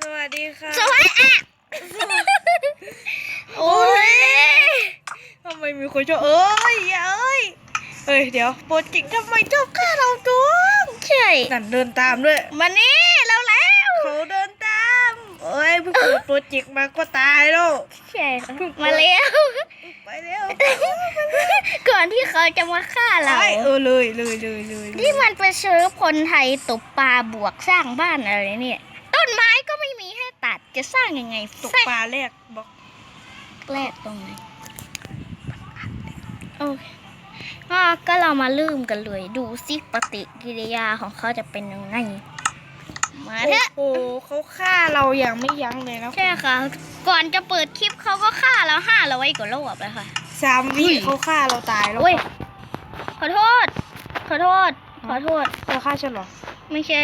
สวัสดีค่ะ สวัสดีอะโอ้ยทำไมมีคนชอบเอ้ยอย่าเอ้ยเอ้ยเดี๋ยวโปรเจกต์ทำไมชอบฆ่าเราตัวใช่นั่นเดินตามด้วยมานี่เราแล้วเขาเดินตามเอ้ยเพิ่งเปิดโปรเจกต์มาก็ตายแล้วใช่มาแล้วไปเร็วก่อนที่เขาจะมาฆ่าเราไปเออเลยเลยเลยเลยนี่มันไปซื้อคนไทยตกปลาบวกสร้างบ้านอะไรเนี่ย ต้นไม้ก็ไม่มีให้ตัด จะสร้างยังไงตกปลาแรกบอกแรกตรงไหนโอเคก็เรามาลืมกันเลย ดูซิปฏิกิริยาของเขาจะเป็นยังไงมาเถอะโอ้โหเขาฆ่าเราอย่างไม่ยั้งเลยนะใช่ค่ะ ก่อนจะเปิดคลิปเขาก็ฆ่าเราห้าเร้อยกว่ารอบเลยค่ะสามวิเขาฆ่าเราตายแล้วอุ้ยขอโทษ ขอโทษ ขอโทษเธอฆ่าฉันหรอ ไม่ใช่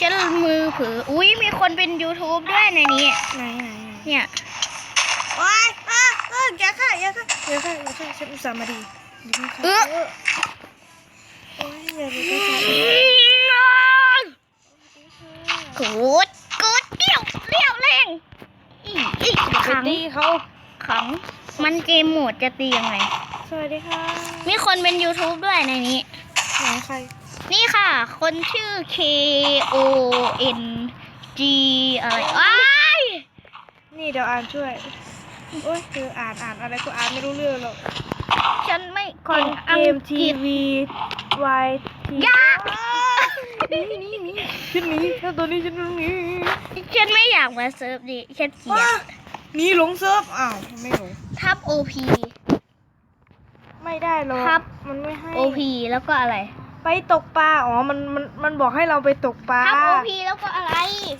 ฉันมือเผือ อุ้ยมีคนเป็น YouTube ด้วยในนี้ ไหนไหนไหนเนี่ยโอ๊ยอะเอออย่าฆ่าอย่าฆ่าอย่าฆ่าอย่าฆ่าฉันอุตส่าห์มาดีอย่าฆ่าเออโอ้ยอย่าไปฆ่าฉันกูดกูดเดี่ยวเดี่ยวแรงอีอีไปขังตีเขาขัง มันเกมโหมดจะตียังไง สวัสดีค่ะ มีคนเป็น YouTube ด้วยในนี้ ไหนใคร นี่ค่ะ คนชื่อ K O N G อะไรอ้ายนี่เดี๋ยวอ่านช่วย โอ้ยเธออ่านอ่านอะไรก็อ่านไม่รู้เรื่องหรอกฉันไม่คอนอัเกงมกทีฤษวีวายทียาก นี่นี่นี่ฉันหนีถ้าตัวนี้ฉันต้องหนีฉันไม่อยากมาเซิร์ฟดิฉันเกลียว้าดหนีหลงเซิร์ฟอ้าวไม่หลงทับ OP ไม่ได้หรอกครับ มันไม่ให้ OP แล้วก็อะไร ไปตกปลา อ๋อ มันมันมันบอกให้เราไปตกปลาทับ OP แล้วก็อะไร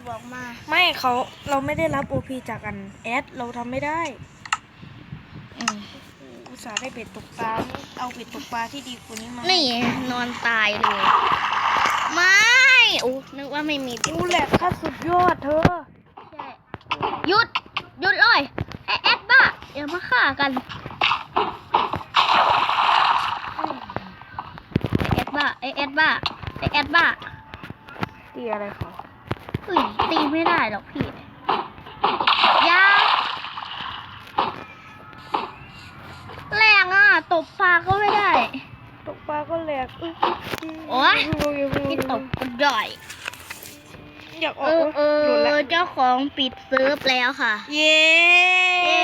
บอกมา ไม่เขาเราไม่ได้รับ OP จากอันแอดเราทำไม่ได้อืมอุตส่าห์ได้เป็ดตกปลา เอาเป็ดตกปลาที่ดีกว่านี้มานี่นอนตายเลย ไม่อู้นึกว่าไม่มีอู้แหละค่าสุดยอดเธอใช่หยุด หยุดเลยไอแอดบ้าอย่ามาฆ่ากันไอแอด บ้าไอแอดบ้าไอแอดบ้าตีอะไรเขาเฮ้ยตีไม่ได้หรอกพี่อยาแรงอะ ตบปลาก็ไม่ได้ ตกปลาก็แหลกอุ๊ยโอ๊ยพี่ตบก็ได้อยากอเออกอเอหลุดอละเจ้าของปิดเซิร์ฟแล้วค่ะ เย้เย้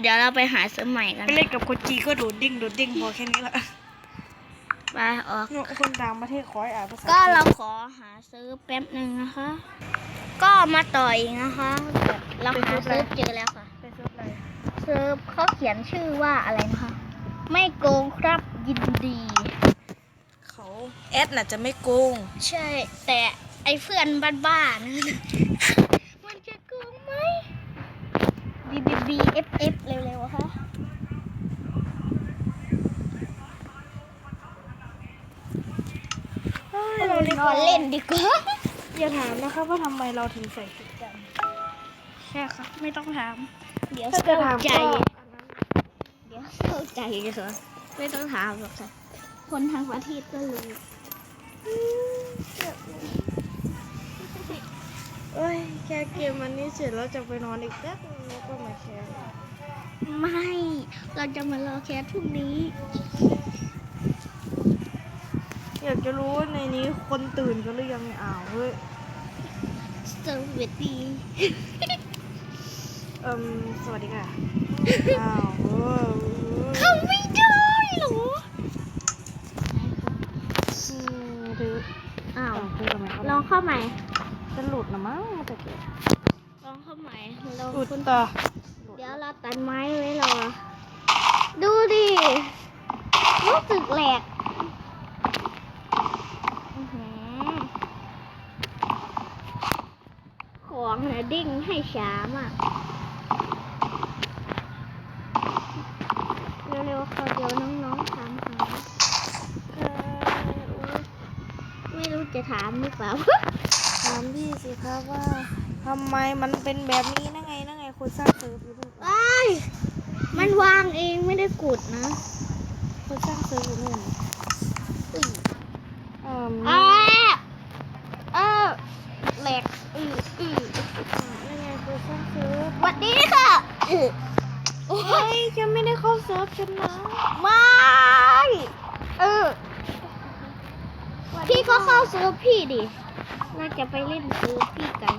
เดี๋ยวเราไปหาเซิร์ฟใหม่กัน ไปเล่นกับคนจีนก็โดดดิ้งโดดดิ้งพอแค่นี้ละ ไปออก คนต่างประเทศขอให้อ่านภาษาก็เราขอหาเซิร์ฟแป๊บหนึ่งนะคะ ก็มาต่ออีกนะคะแบบเราหาเซิร์ฟเจอแล้วค่ะไปเซิร์ฟอะไรเซิร์ฟเขาเขียนชื่อว่าอะไรนะคะไม่โกงครับยินดี เขาแอดน่ะจะไม่โกง ใช่ แต่ไอ้เพื่อนบ้านๆ มันจะโกงไหม B B B F F เร็วๆอะคะ เราเล่นนอนเล่นดีกว่า อย่าถามนะครับว่าทำไมเราถึงใส่ชุดดใช่ค่ะไม่ต้องถาม เดี๋ยวำถ้าจะถามใจ ก็เดี๋ยวเข้าใจเลยค่ะไม่ต้องถามหรอกค่ะ คนทั้งประเทศก็รู้เอ้ยแค่เกมมันนี้เสร็จแล้วจะไปนอนอีกแป๊บนึงแล้วก็มาแชร์ไม่ เราจะมารอแคสพรุ่งนี้ อยากจะรู้ว่าในนี้คนตื่นกันหรือยังเนี่ยอ้าวเฮ้ยสวัสดีเอิมสวัสดีค่ะอ้าวเออเขาไม่ได้เหรออืมหรืออ้าว อ้าวคือทำไมเขาลองเข้าใหม่ จะหลุดนะมั้งมันจะเก็บลองเข้าใหม่เราหลุดต่อเดี๋ยวเราตัดไม้ไว้รอ ดูดิ รู้สึกแหลกอื้อหือ ของเนี่ยดิ้งให้ช้ามากเร็วๆเขาเดี๋ยวน้องๆถามหาเออไม่รู้จะถามหรือเปล่า ถามพี่สิครับว่าทำไมมันเป็นแบบนี้นั่งไงนั่งไงคนสร้างเซิร์ฟอยู่นู่นไอ้ยมันวางเองไม่ได้กดนะคนสร้างเซิร์ฟอยู่นู่น อุ้ย เอ่อ อ้าเออแหลกอืออือ โอ้ เฮ้ ย ยฉันไม่ ได้เข้าเซิร์ฟฉันนะไม่เออ พี่ก็เข้าซื้อพี่ดิ น่าจะไปเล่นซื้อพี่กัน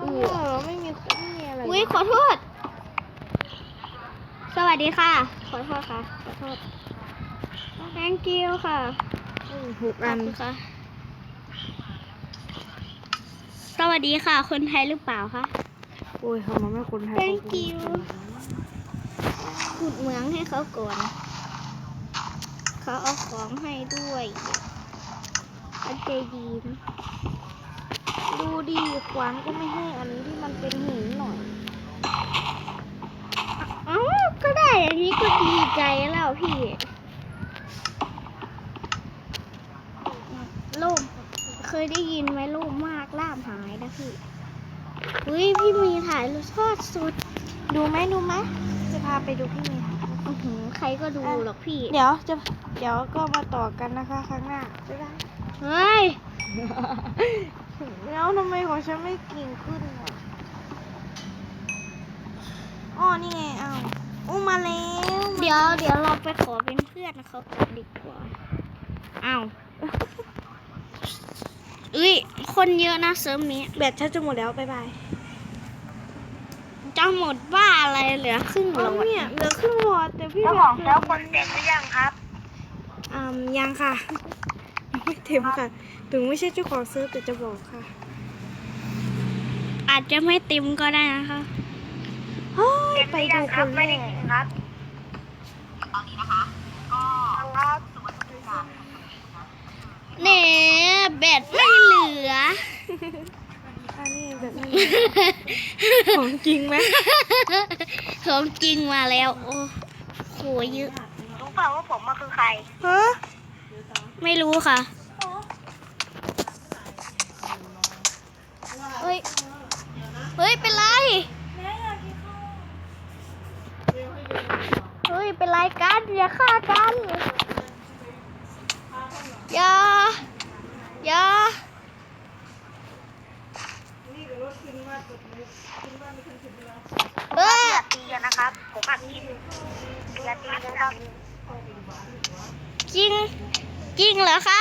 เออไม่มีไม่มีอะไรอุ้ยขอโทษ สวัสดีค่ะ ขอโทษค่ะ ขอโทษ thank you ค่ะอืมหกขออับนคุณค่ะ สวัสดีค่ะ คนไทยหรือเปล่าคะ โอ้ยเขามาไม่คนไทย Thank เขาคน you ขุดเหมืองให้เขาก่อน เขาเอาของให้ด้วยเขาใจดีนะดูดีขวานก็ไม่ให้อันนี้ที่มันเป็นหินหน่อยเอ้าก็ได้อย่างนี้ก็ดีใจแล้วพี่ล่มเคยได้ยินไหมล่มมากล่ามหายนะพี่อุ้ยพี่มีถ่ายรูปทอดสุด ดูไหมดูไหม พาไปดูพี่เมย์อื้อหือใครก็ดูหรอกพี่ เดี๋ยวจะเดี๋ยวก็มาต่อกันนะคะ ครั้งหน้าบ๊ายบายเฮ้ยแล้วทำไมของฉันไม่กิ่งขึ้นอะอ๋อนี่ไงเอาอู้มาแล้วเดี๋ยวเดี๋ยวเราไปขอเป็นเพื่อนเขาก่อนดีกว่าอ้าวเอ้ยคนเยอะนะเซิร์ฟนี้แบตฉันจะหมดแล้วบ๊ายบาย จะหมดบ้าอะไรเหลือครึ่งหลเอาอดเนี่ยเหลือครึ่งหลอดแต่พี่เจ้าแบของตเจ้าคนเต็มหรือยังครับอืมยังค่ะยังไม่เต็มค่ะ ถึงไม่ใช่เจ้าของเซิร์ฟแต่จะบอกค่ะ อาจจะไม่เต็มก็ได้นะคะเฮ้ยเต็มหไปรือยัดูงคครับนแรไม่ได้กยินครับตอนนี้นะคะก็ครับเน่แบตไม่เหลือ อันนี้แบบนี้ของจริงไหมของจริงมาแล้ว โอ้โหเยอะ รู้เปล่าว่าผมมาคือใคร ฮะไม่รู้ค่ะ เฮ้ย เฮ้ย เป็นไร เฮ้ย เป็นไรกันอย่าฆ่ากัน อย่า อย่า เอออย่าตีนะครับ ผมอัดคลิปอย่าตีกันครับจริงจริงเหรอคะ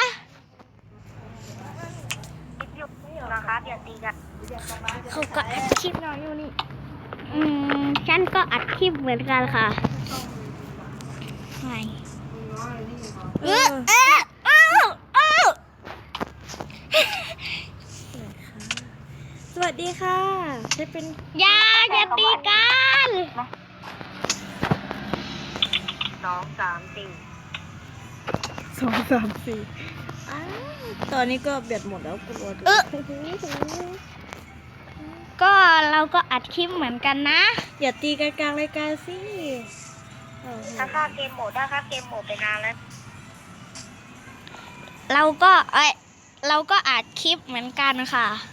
คลิปยู่นะครับอย่าตีกันเขาก็อัดคลิปนอนอยู่นี่ อืม ฉันก็อัดคลิปเหมือนกันค่ะไม่เออเออ สวัสดีค่ะจะเป็นอย่าอย่าตีกันสองสามสี่สองสามสี่อ้าวตอนนี้ก็แบตหมดแล้วกลัวเออก็เราก็อัดคลิปเหมือนกันนะ อย่าตีกันกลางรายการสิโอ้โหถ้าค่าเกมโหมดถ้าค่าเกมโหมดไปนานแล้วเราก็เอ้ยเราก็อัดคลิปเหมือนกันค่ะอย่าตี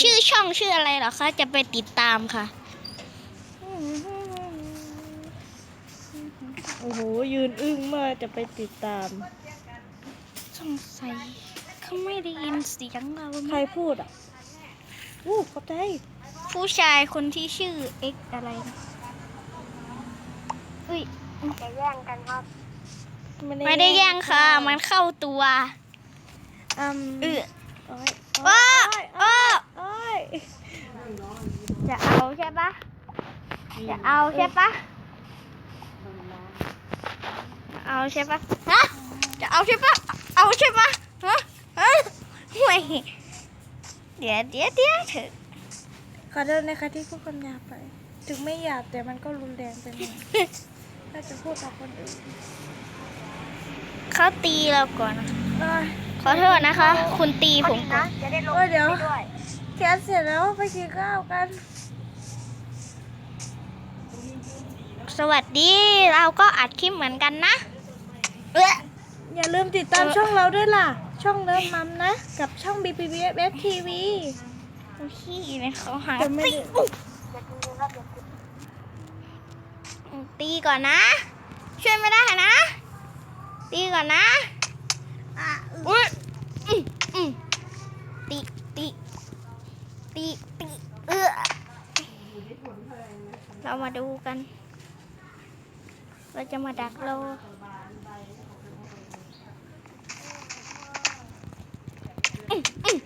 ชื่อช่องชื่ออะไรเหรอคะ จะไปติดตามค่ะ โอ้โห ยืนอึ้งมากจะไปติดตาม สงสัยเขาไม่ได้ยินเสียงเราใครพูดอะอู้ขอบใจ ผู้ชายคนที่ชื่อ X อะไรนะอุ้ยจะแย่งกันครับ ไม่ได้แย่งค่ะ มันเข้าตัวอืมเออโอ้ยว้าโอ้ยเออโอ้ย จะเอาใช่ปะจะเอาใช่ปะจะเอาใช่ปะฮะ จะเอาใช่ปะเอาใช่ปะฮะฮะไม่เดี๋ยวเดี๋ยวเดี๋ยวเถอะขอโทษนะคะที่พูดคำหยาบไป ถึงไม่หยาบแต่มันก็รุนแรงไปหน่อยถ้าจะพูดต่อคนอื่นเขาตีเราก่อนนะเอ้ยขอโทษนะคะ คุณตีก็ผมดีก่อนะนจะได้ลงเอ้ยเดี๋ยวไปด้วย แคสเสร็จแล้วไปกินข้าวกัน สวัสดีเราก็อัดคลิปเหมือนกันนะเอออย่าลืมติดตามเออ ช่องเราด้วยล่ะ ช่องเลิฟมัมนะ กับช่อง b p b f TV พี่เนี่ยเขาหาจะไม่ตีได้ อุ๊ยอย่าตีกันครับอย่าตีตีก่อนนะ ช่วยไม่ได้นะ ตีก่อนนะ อะ อุ้ยอืมอืมตี ปีปีเออเรามาดูกัน เราจะมาดักเราอืมอืม